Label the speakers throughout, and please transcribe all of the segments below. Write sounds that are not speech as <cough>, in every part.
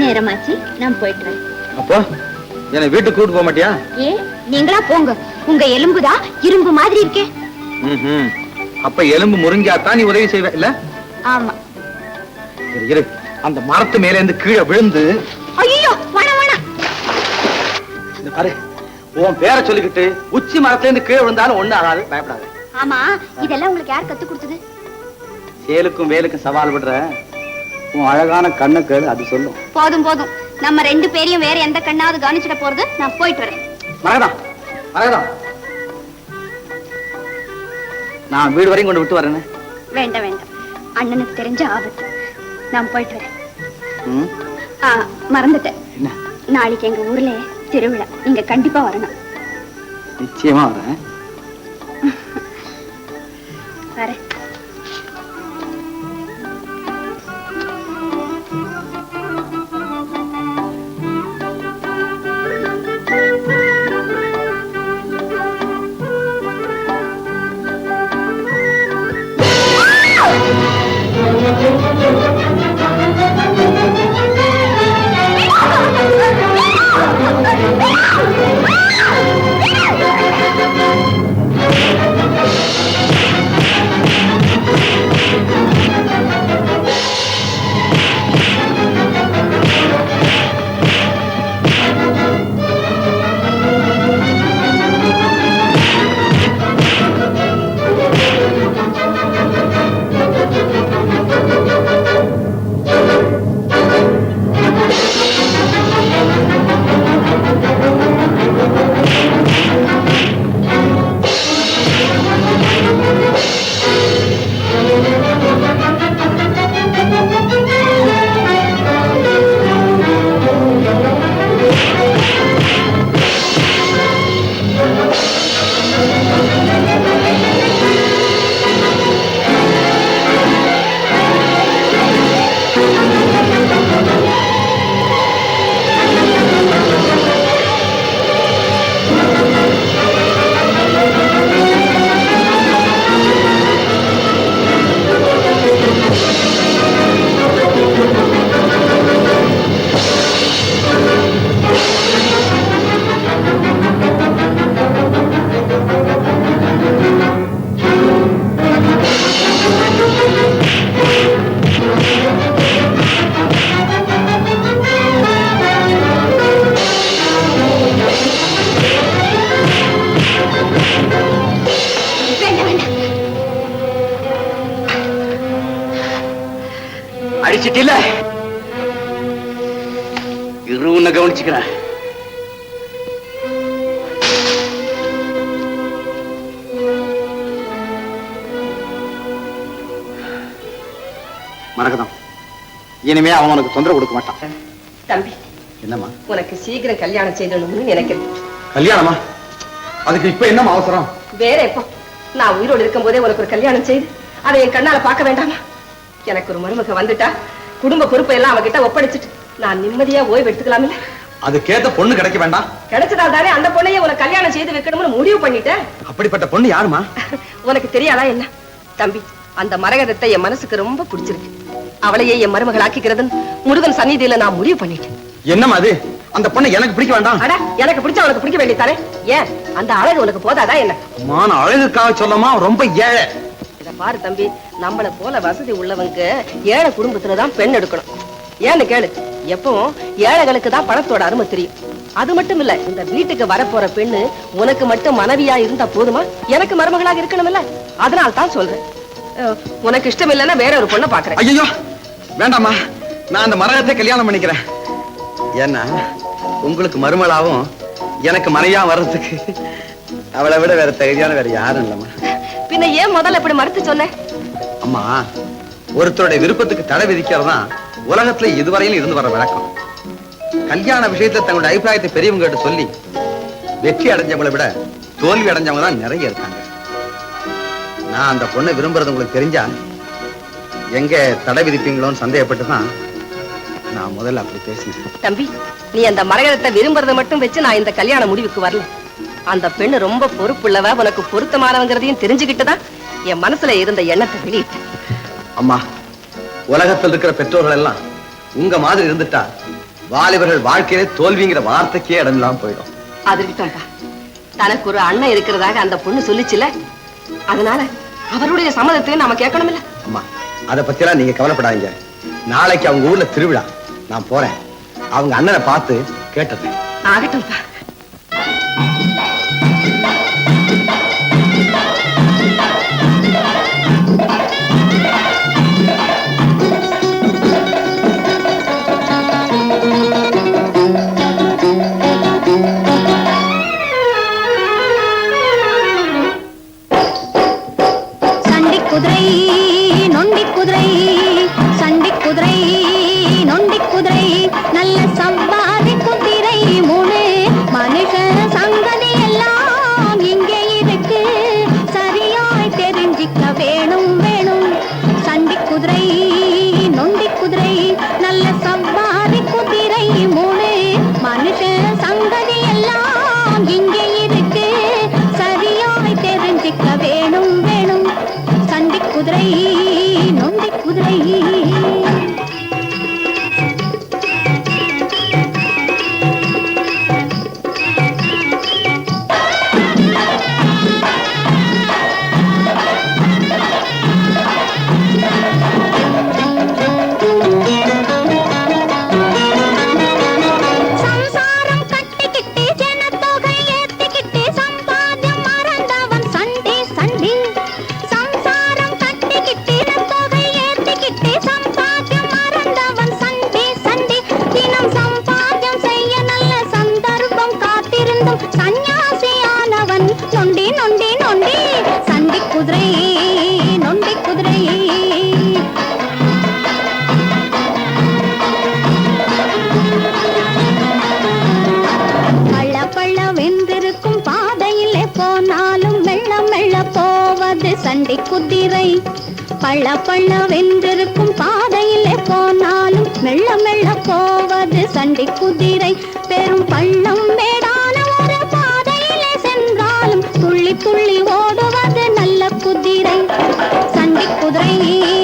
Speaker 1: நேரமாச்சு நான் போயிட்டு வரேன்.
Speaker 2: அப்போ என்னை வீட்டுக்கு கூட்டு போக மாட்டியா?
Speaker 1: ஏ நீங்களா போங்க. உங்க எலும்புதான் இரும்பு மாதிரி இருக்கே.
Speaker 2: ம்ஹும். அப்ப எலும்பு முறிஞ்சாத்தான் நீ உதவி செய்வ இல்ல?
Speaker 1: ஆமா.
Speaker 2: இரு, இரு. அந்த மரத்து மேல இருந்து கீழே விழுந்து
Speaker 1: ஐயோ வேணாம் வேணாம்
Speaker 2: இந்த பாரு. உன் பேரை சொல்லிக்கிட்டு உச்சி மரத்துல இருந்து கீழே விழுந்தாலும் ஒண்ணு ஆகாது பயப்படாது.
Speaker 1: ஆமா இதெல்லாம் உங்களுக்கு யார் கத்து கொடுத்தது?
Speaker 2: சேலுக்கும் வேலுக்கும் சவால் விடுற உன் அழகான கண்ணை கேளு அது சொல்லும்.
Speaker 1: போதும் போதும். நம்ம ரெண்டு பேரையும் வேற எந்த கண்ணாவது கவனிச்சிட போறது நான் போயிட்டு வரேன்.
Speaker 2: மரகதம் மரகதம் நான் வீடு வரையும் கொண்டு விட்டு வரேன்னு
Speaker 1: வேண்டாம் வேண்டாம். அண்ணனுக்கு தெரிஞ்ச ஆபத்து. நான் போயிட்டு வரேன். மறந்துட்டேன். நாளைக்கு எங்க ஊர்ல திருவிழா. நீங்க கண்டிப்பா வரணும்.
Speaker 2: நிச்சயமா வரேன். அடிச்சிட்டில இரு உன்னை கவனிச்சுக்கிறேன். மரகதம் இனிமே அவன் உனக்கு தொந்தரவு கொடுக்க மாட்டான்.
Speaker 3: தம்பி
Speaker 2: என்னம்மா?
Speaker 3: உனக்கு சீக்கிரம் கல்யாணம் செய்யணும்னு நினைக்கிறேன்.
Speaker 2: கல்யாணமா? அதுக்கு இப்ப என்னம்மா அவசரம்?
Speaker 3: வேற எப்போ? நான் உயிரோடு இருக்கும் போதே உனக்கு ஒரு கல்யாணம் செய்து அதை என் கண்ணால பார்க்க வேண்டாமா? எனக்கு ஒரு மருமக வந்துட்டா குடும்ப பொறுப்பை எல்லாம் அவகிட்ட ஒப்படைச்சிட்டு நான் நிம்மதியா ஓய்வு எடுத்துக்கலாம்ல?
Speaker 2: அதுக்கேத்த பொண்ணு கிடைக்க வேண்டாம்
Speaker 3: கிடைச்சதால் தானே அந்த பொண்ணையே உனக்கு கல்யாணம் செய்து வைக்கணும்னு முடிவு பண்ணிட்டேன்.
Speaker 2: அப்படிப்பட்ட பொண்ணு யாருமா? <laughs>
Speaker 3: உனக்கு தெரியாதா என்ன? தம்பி அந்த மரகதத்தை என் மனசுக்கு ரொம்ப பிடிச்சிருக்கு. அவளையே என் மருமகள் ஆக்கிக்கிறதுன்னு முருகன் சந்நிதியில நான் முடிவு பண்ணிட்டேன்.
Speaker 2: என்னம்மா அது? அந்த பொண்ணை எனக்கு பிடிக்க வேண்டாம்.
Speaker 3: அட எனக்கு பிடிச்ச உனக்கு பிடிக்க வேண்டியதானே ஏன்? அந்த அழகு உனக்கு போதாதா என்ன?
Speaker 2: மான அழகுக்காக சொல்லமா ரொம்ப ஏழை.
Speaker 3: பாரு தம்பி நம்மள போல வசதி உள்ளவங்க ஏழை குடும்பத்துலதான் பெண் எடுக்கணும். ஏன்னு கேளு எப்பவும் ஏழைகளுக்கு தான் பணத்தோட அருமை தெரியும். அது மட்டும் இல்ல இந்த வீட்டுக்கு வரப்போற பெண்ணு உனக்கு மட்டும் மனைவியா இருந்தா போதுமா? எனக்கு மருமகளாக இல்ல அதனால தான் சொல்றேன். உனக்கு இஷ்டம் இல்லைன்னா வேற ஒரு பொண்ணை பாக்குறேன்
Speaker 2: ஐயோ வேண்டாமா நான் அந்த மரகத்தை கல்யாணம் பண்ணிக்கிறேன். ஏன்னா உங்களுக்கு மருமலாவும் எனக்கு மனையா வர்றதுக்கு அவளை விட வேற தகுதியான வேற யாரும் இல்லம்மா.
Speaker 3: பின்ன ஏன் முதல்ல இப்படி மறுத்து சொன்ன?
Speaker 2: அம்மா ஒருத்தருடைய விருப்பத்துக்கு தடை விதிக்கிறதுதான் உலகத்துல இதுவரையிலும் இருந்து வர வழக்கம். கல்யாண விஷயத்துல தங்களுடைய அபிப்பிராயத்தை பெரியவங்க கிட்ட சொல்லி வெற்றி அடைஞ்சவங்களை விட தோல்வி அடைஞ்சவங்க தான் நிறைய இருக்காங்க. நான் அந்த பொண்ணை விரும்புறது உங்களுக்கு தெரிஞ்சா எங்க தடை விதிப்பீங்களோன்னு சந்தேகப்பட்டு தான் நான் முதல்ல அப்படி பேசினேன்.
Speaker 3: தம்பி நீ அந்த மரகதத்தை விரும்புறத மட்டும் வச்சு நான் இந்த கல்யாண முடிவுக்கு வரல. அந்த பெண்ணு ரொம்ப பொறுப்புள்ளவ உனக்கு பொருத்தமானவங்கிறதையும் தெரிஞ்சுக்கிட்டு தான் என் மனசுல இருந்த எண்ணத்தை வெளியிட்டேன்.
Speaker 2: அம்மா உலகத்தில் இருக்கிற பெற்றோர்கள் எல்லாம் உங்க மாதிரி இருந்துட்டா வாலிபர்கள் வாழ்க்கையிலே தோல்விங்கிற வார்த்தைக்கே இடமில்லாம போயிடும்.
Speaker 3: அது இருக்கட்டும்பா தனக்கு ஒரு அண்ணன் இருக்கிறதாக அந்த பொண்ணு சொல்லிச்சுல அதனால அவருடைய சம்மதத்தையும் நாம கேட்கணும்ல
Speaker 2: அம்மா அதை பத்தியெல்லாம் நீங்க கவலைப்படாதீங்க. நாளைக்கு அவங்க ஊர்ல திருவிழா. நான் போறேன். அவங்க அண்ணனை பார்த்து கேட்டுறேன்
Speaker 3: ஆகட்டும்பா
Speaker 4: போவது குதிரை. பள்ள பள்ள வென்றிருக்கும் பாதையிலே போனாலும் மெல்ல மெல்ல போவது சண்டை குதிரை. பெரும் பள்ளம் மேடான ஒரு பாதையிலே சென்றாலும் துள்ளி துள்ளி ஓடுவது நல்ல குதிரை. சண்டை குதிரை.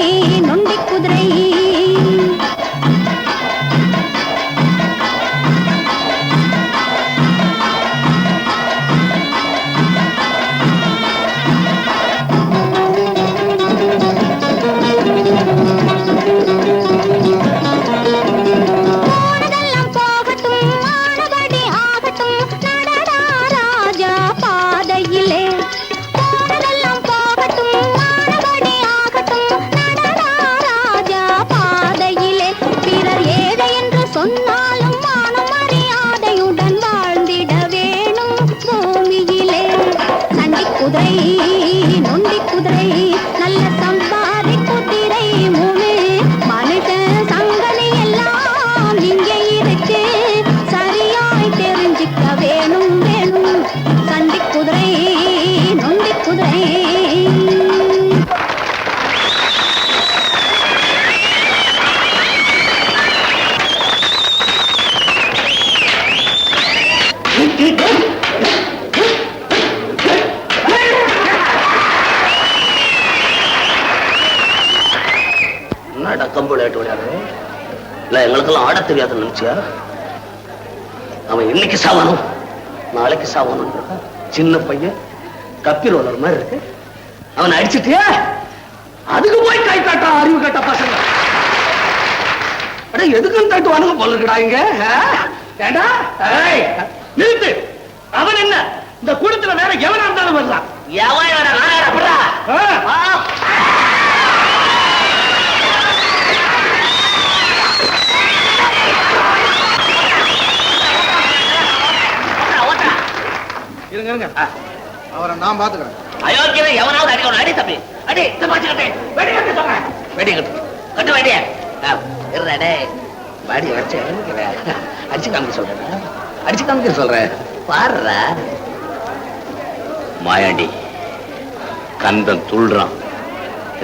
Speaker 5: ஆட தெரியாதுன்னு நினைச்சியா அவன் இன்னைக்கு சாவணும் நாளைக்கு சாவணும் சின்ன பையன் கப்பி ரோலர் மாதிரி இருக்கு. அவனை அடிச்சிட்டியா? அதுக்கு போய் கை காட்டா அறிவு கட்ட பசங்க. அட எதுக்கும் தட்டு வானுங்க போல இருக்குடா இங்க? ஏய், நிறுத்து. அவன் என்ன? இந்த கூடத்துல வேற எவனா இருந்தாலும் வரலாம். எவன் வேற நான்
Speaker 2: இருங்க இருங்க அவரை நான் பாத்துக்கிறேன்.
Speaker 5: அயோக்கியனை எவனாவது அடி அடி தம்பி. அடி தப்பாச்சு கட்டு வெடி கட்டு சொல்றேன் வெடி கட்டு கட்டு வெடிய இருடே வாடி வச்சு அடிச்சு காமிக்க சொல்றேன். அடிச்சு காமிக்க சொல்றேன். பாருடா. மாயாண்டி கந்தன் துள்றான்.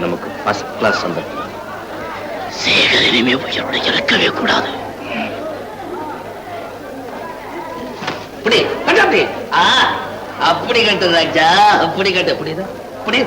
Speaker 5: நமக்கு ஃபர்ஸ்ட் கிளாஸ் சந்தர்ப்பம் சேகர் இனிமே உயிரோட இறக்கவே கூடாது. இப்படி கட்டு ஆ. அப்படி கட்டு ராஜா அப்படி கட்டு அப்படிதான் அப்படி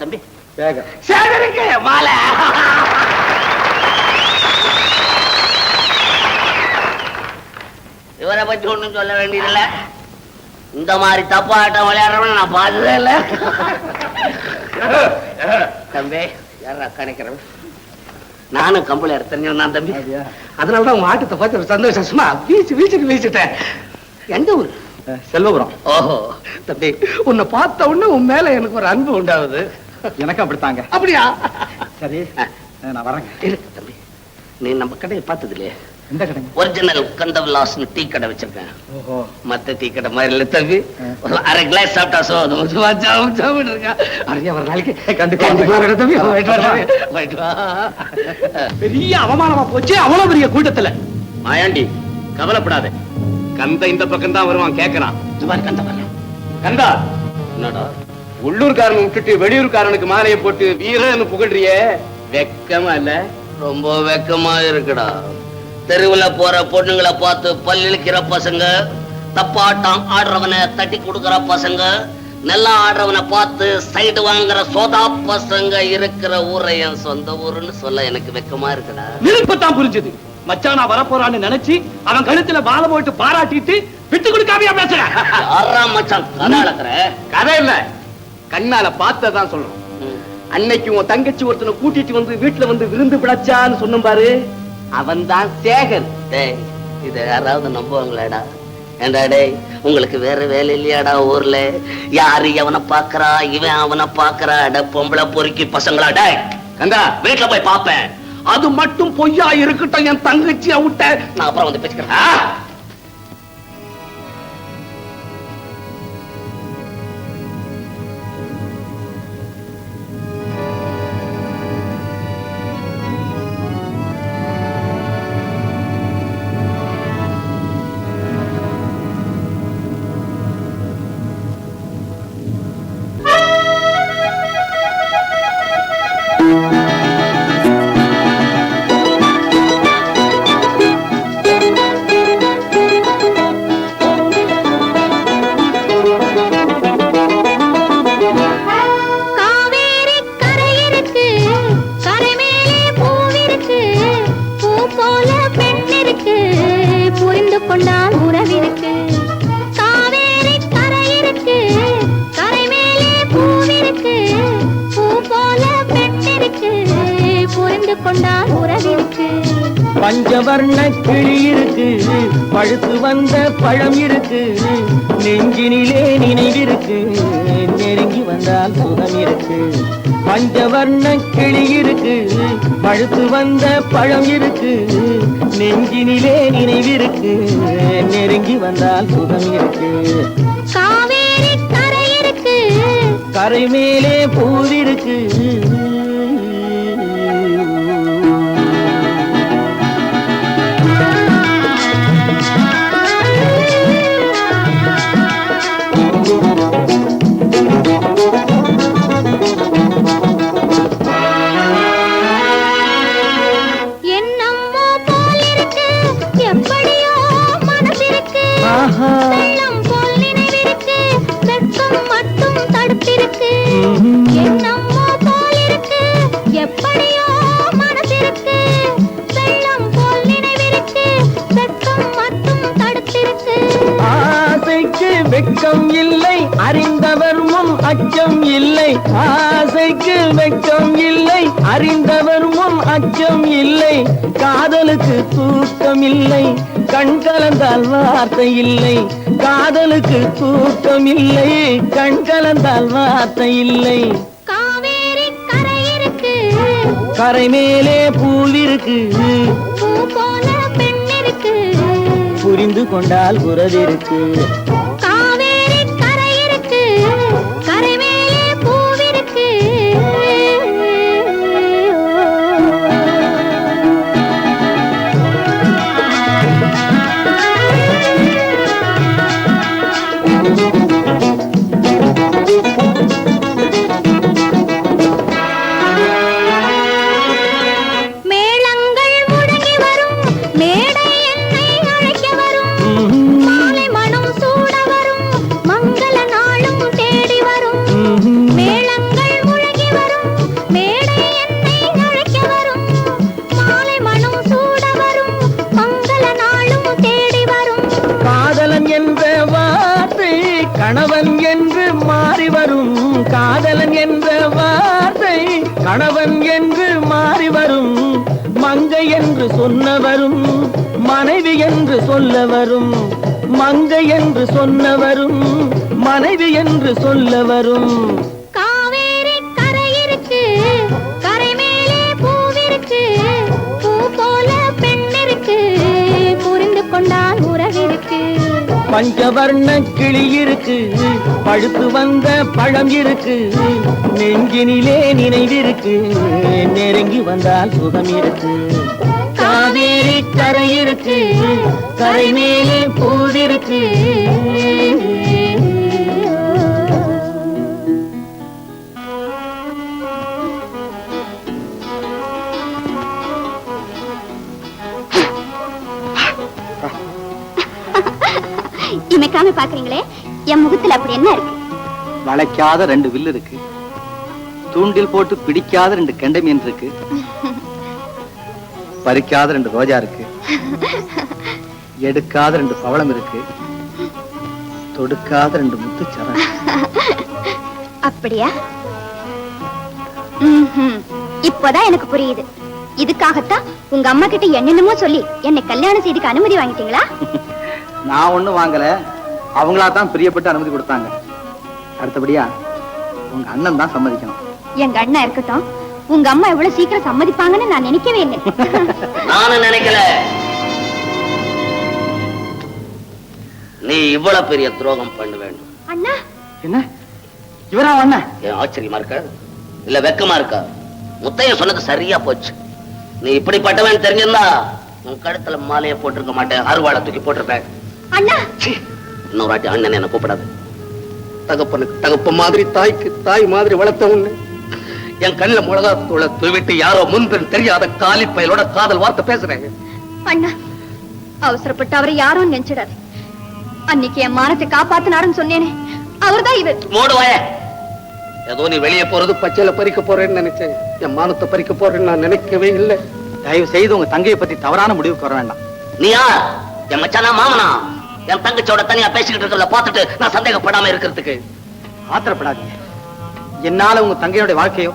Speaker 5: தம்பி. சேகருக்கு மாலை இவரை பத்தி ஒண்ணும் சொல்ல வேண்டியதில்ல. இந்த மாதிரி தப்பாட்டம் விளையாடுறவன நான் பார்த்ததே இல்ல. தம்பி யாரா கணிக்கிறவன் நானும் கம்பளி எடுத்தேன் நான் தம்பி. அதனாலதான் உங்க ஆட்டத்தை பார்த்து ஒரு சந்தோஷம். வீச்சு வீச்சுட்டு வீச்சுட்டேன். எந்த ஊர்?
Speaker 2: செல்வபுரம்.
Speaker 5: ஓஹோ. தம்பி உன்னை பார்த்த உடனே உன் மேல எனக்கு ஒரு அன்பு உண்டாகுது.
Speaker 2: எனக்கும் அப்படித்தாங்க.
Speaker 5: அப்படியா?
Speaker 2: சரி நான் வரேங்க.
Speaker 5: இருக்கு தம்பி. நீ நம்ம கடையை பார்த்தது இல்லையே
Speaker 2: எந்த கடைங்க?
Speaker 5: ஒரிஜினல் கந்தவிலாஸ்னு டீ கடை வச்சிருக்கேன்.
Speaker 2: ஓஹோ.
Speaker 5: மத்த டீ கடை மாதிரி இல்ல தம்பி. அரை கிளாஸ் சாப்பிட்டா சோதம் சாப்பிட்டு இருக்கா. அரையா ஒரு நாளைக்கு.
Speaker 2: கண்டிப்பா.
Speaker 5: தம்பி.
Speaker 6: பெரிய அவமானமா போச்சு. அவ்வளவு பெரிய கூட்டத்துல.
Speaker 5: மாயாண்டி கவலைப்படாத.
Speaker 6: கந்த இந்த பக்கம் தான் வருவான் கேக்குறான்.
Speaker 5: சும்மா கந்த
Speaker 6: கந்தா.
Speaker 5: என்னடா?
Speaker 6: உள்ளூர்காரன் விட்டுட்டு வெளியூர்காரனுக்கு மாலையை போட்டு வீரன்னு புகழ்றியே. வெக்கமா இல்ல
Speaker 5: ரொம்ப வெக்கமா இருக்குடா. தெருவுல போற பொண்ணுங்களை பார்த்து பல்லிழிக்கிற பசங்க தப்பாட்டம் ஆடுறவனை தட்டி கொடுக்கிற பசங்க நல்லா ஆடுறவனை பார்த்து சைடு வாங்குற சோதா பசங்க இருக்கிற ஊரை என் சொந்த ஊருன்னு சொல்ல எனக்கு வெக்கமா இருக்குடா.
Speaker 6: நினைப்பத்தான் புரிஞ்சது. மச்சானா வரப்போறான்னு நினைச்சு அவன் கழுத்துல மாலை போட்டு பாராட்டிட்டு விட்டு கொடுக்காமையா பேசுற?
Speaker 5: மச்சான் கதை அளக்குற?
Speaker 6: கதை இல்ல. கண்ணால பார்த்ததான் சொல்றோம் அன்னைக்கு உன் தங்கச்சி ஒருத்தனை கூட்டிட்டு வந்து வீட்டுல வந்து விருந்து பிழைச்சான்னு சொன்ன பாரு. அவன் தான் சேகர்
Speaker 5: இத யாராவது நம்புவாங்களாடா? ஏண்டா டேய் உங்களுக்கு வேற வேலை இல்லையாடா ஊர்ல? யாரு எவனை பாக்குறா இவன் அவனை பாக்குறா அட பொம்பளை பொறுக்கி பசங்களா டேய்.
Speaker 6: கந்தா
Speaker 5: வீட்டுல போய் பாப்பேன்
Speaker 6: அது மட்டும் பொய்யா இருக்கட்டும் என் தங்கச்சி விட்ட.
Speaker 5: நான் அப்புறம் வந்து பேசிக்கிறேன்.
Speaker 4: Thank you.
Speaker 7: பஞ்சவர்ண கிளி இருக்கு. பழுத்து வந்த பழம் இருக்கு. நெஞ்சினிலே நினைவிருக்கு. நெருங்கி வந்தால் சுகம் இருக்கு. பஞ்சவர்ண கிளி இருக்கு. பழுத்து வந்த பழம் இருக்கு. நெஞ்சினிலே நினைவிருக்கு. நெருங்கி வந்தால் சுகம் இருக்கு.
Speaker 4: காவேரி கரை இருக்கு.
Speaker 7: கரை மேலே பூவிருக்கு இல்லை. ஆசைக்கு வெட்கம் இல்லை. அறிந்தவர் முன் அச்சம் இல்லை. காதலுக்கு தூக்கம் இல்லை. கண் கலந்தால் வார்த்தை இல்லை. காதலுக்கு தூக்கம் இல்லை. கண் கலந்தால் வார்த்தை இல்லை.
Speaker 4: காவேரி கரை இருக்கு.
Speaker 7: கரை மேலே பூவிருக்கு புரிந்து கொண்டால் குரதிருக்கு காதலன் என்ற வார்த்தை கணவன் என்று மாறி வரும். மங்கை என்று சொன்னவரும் மனைவி என்று சொல்ல வரும் மங்கை என்று சொன்னவரும் மனைவி என்று சொல்ல வரும் பஞ்சவர்ண கிளி இருக்கு. பழுத்து வந்த பழம் இருக்கு. நெஞ்சினிலே நினைவிருக்கு. நெருங்கி வந்தால் சுகம் இருக்கு. காவேரி கரை இருக்கு. கரை மேலே பூவிருக்கு
Speaker 2: வளைக்காத ரெண்டு வில்லு இருக்கு. தூண்டில் போட்டு பிடிக்காத ரெண்டு கெண்டை மீன் இருக்கு. பறிக்காத ரெண்டு ரோஜா இருக்கு. எடுக்காத ரெண்டு பவளம் இருக்கு. தொடுக்காத ரெண்டு முத்துச்சரம்
Speaker 4: அப்படியா. இப்போதான் எனக்கு புரியுது. இதுக்காகத்தான் உங்க அம்மா கிட்ட என்னென்னமோ சொல்லி என்னை கல்யாணம் செய்துக்கு அனுமதி வாங்கிட்டீங்களா?
Speaker 2: நான் ஒண்ணும் வாங்கல. அவங்களா தான் பிரியப்பட்டு அனுமதி கொடுத்தாங்க. அடுத்தபடியா உங்க அண்ணன் தான் சம்மதிக்கணும்.
Speaker 4: எங்க அண்ணா இருக்கட்டும். உங்க அம்மா எவ்வளவு சீக்கிரம் சம்மதிப்பாங்கன்னு நான் நினைக்கவே இல்லை. <laughs>
Speaker 5: நானும் நினைக்கல. நீ இவ்வளவு பெரிய துரோகம் பண்ண வேண்டும்.
Speaker 4: அண்ணா.
Speaker 2: என்ன? இவரா அண்ணன்
Speaker 5: ஏன் ஆச்சரியமா இருக்க? இல்ல வெக்கமா இருக்கா? முத்தைய சொன்னது சரியா போச்சு. நீ இப்படிப்பட்டவன் தெரிஞ்சிருந்தா உன் கழுத்துல மாலையை போட்டிருக்க மாட்டேன் அருவாளை தூக்கி போட்டிருப்பேன்.
Speaker 4: அண்ணா.
Speaker 5: சீ, இன்னொரு வாட்டி அண்ணன் என்ன கூப்பிடாது. தகப்பனுக்கு தகப்ப மாதிரி தாய்க்கு தாய் மாதிரி வளர்த்த உன்னை. என் கண்ணில் மிளகா தூளை தூவிட்டு யாரோ முன்பின் தெரியாத காலி பயலோட காதல் வார்த்தை பேசுறேன்
Speaker 4: அண்ணா அவசரப்பட்டு அவரை யாரும் நினைச்சிடாது அன்னைக்கு என் மானத்தை காப்பாத்தினாருன்னு சொன்னேனே அவர்தான் இவர்.
Speaker 5: மூடுவாய ஏதோ நீ வெளியே போறது பச்சையில பறிக்க போறேன்னு நினைச்சேன். என் மானத்தை பறிக்க போறேன்னு நான் நினைக்கவே இல்லை.
Speaker 2: தயவு செய்து உங்க தங்கையை பத்தி தவறான முடிவுக்கு வர வேண்டாம்.
Speaker 5: நீ யார்? என் மச்சானா மாமனா? என் தங்கச்சியோட தனியா பேசிக்கிட்டு இருக்கிறத பார்த்துட்டு நான் சந்தேகப்படாம இருக்கிறதுக்கு.
Speaker 2: ஆத்திரப்படாதீங்க. என்னால உங்க தங்கையோட வாழ்க்கையோ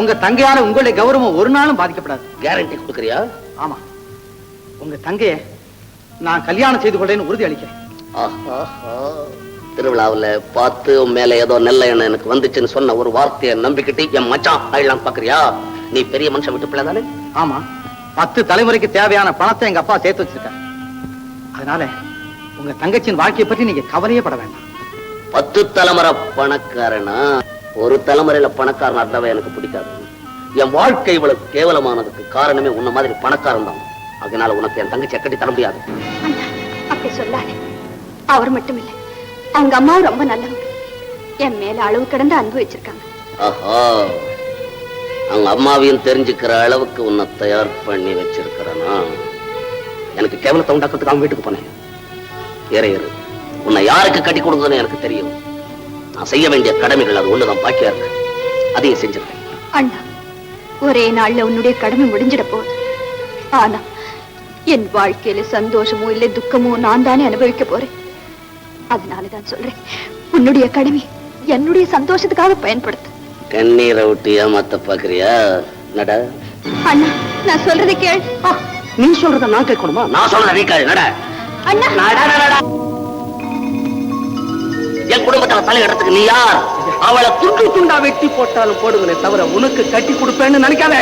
Speaker 8: உங்க தங்கையால உங்களுடைய கௌரவம் ஒரு நாளும் பாதிக்கப்படாது.
Speaker 5: கேரண்டி கொடுக்குறியா?
Speaker 8: ஆமா. உங்க தங்கைய நான் கல்யாணம் செய்து கொள்றேன்னு உறுதி அளிக்கிறேன்.
Speaker 5: திருவிழாவுல பார்த்து மேல ஏதோ நெல்ல எண்ணெய் எனக்கு வந்துச்சுன்னு சொன்ன ஒரு வார்த்தையை நம்பிக்கிட்டு என் மச்சான் ஆயிடலாம் பாக்குறியா நீ பெரிய மனுஷன் விட்டு பிள்ளை தானே?
Speaker 8: ஆமா. பத்து தலைமுறைக்கு தேவையான பணத்தை எங்க அப்பா சேர்த்து வச்சிருக்காரு. அதனால உங்க தங்கச்சியின் வாழ்க்கையை பற்றி நீங்க கவலையே பட வேண்டாம்.
Speaker 5: பத்து தலைமுறை பணக்காரனா? ஒரு தலைமுறையில பணக்காரன் அர்த்தவே எனக்கு பிடிக்காது. என் வாழ்க்கை இவ்வளவு கேவலமானதுக்கு காரணமே உன்ன மாதிரி பணக்காரன் தான். அதனால உனக்கு என் தங்கச்சியை கட்டி தர முடியாது.
Speaker 9: அப்படி சொல்லாதே. அவர் மட்டும் இல்ல அவங்க அம்மாவும் ரொம்ப நல்லவங்க. என் மேல அளவு கடந்து அன்பு வச்சிருக்காங்க.
Speaker 5: ஆஹா. அவங்க அம்மாவையும் தெரிஞ்சுக்கிற அளவுக்கு உன்னை தயார் பண்ணி வச்சிருக்கிறனா? எனக்கு கேவலத்தை உண்டாக்கிறதுக்கு அவன் வீட்டுக்கு போனேன். ஏறு உன்னை யாருக்கு கட்டி கொடுக்குதுன்னு எனக்கு தெரியும். நான் செய்ய வேண்டிய கடமைகள் அது ஒண்ணுதான். பாக்கியா இருக்கு அதையும் செஞ்சிருக்கேன்
Speaker 9: அண்ணா ஒரே நாள்ல உன்னுடைய கடமை முடிஞ்சிட போகுது. ஆனா என் வாழ்க்கையில சந்தோஷமோ இல்லை துக்கமோ நான் தானே அனுபவிக்க போறேன். அதனாலதான் சொல்றேன் உன்னுடைய கடமை என்னுடைய சந்தோஷத்துக்காக பயன்படுத்து.
Speaker 5: கண்ணீரை விட்டு ஏமாத்த பாக்குறியா நட.
Speaker 9: அண்ணா நான் சொல்றதை கேள்.
Speaker 5: நீ சொல்றத நான் கேட்கணுமா? நான் சொல்றத நீ கேளு நட. என் குடும்பத்துல தலை இடத்துக்கு நீ யார்?
Speaker 6: அவளை துண்டு துண்டா வெட்டி போட்டாலும் போடுங்களே தவிர உனக்கு கட்டி கொடுப்பேன்னு நினைக்காத.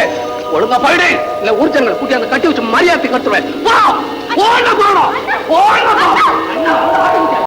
Speaker 6: ஒழுங்கா போயிடு. இல்ல ஊர்ஜனங்களை கூட்டி அந்த கட்டி வச்சு மரியாதை கட்டுவேன் வா ஓட போறோம் ஓட போறோம்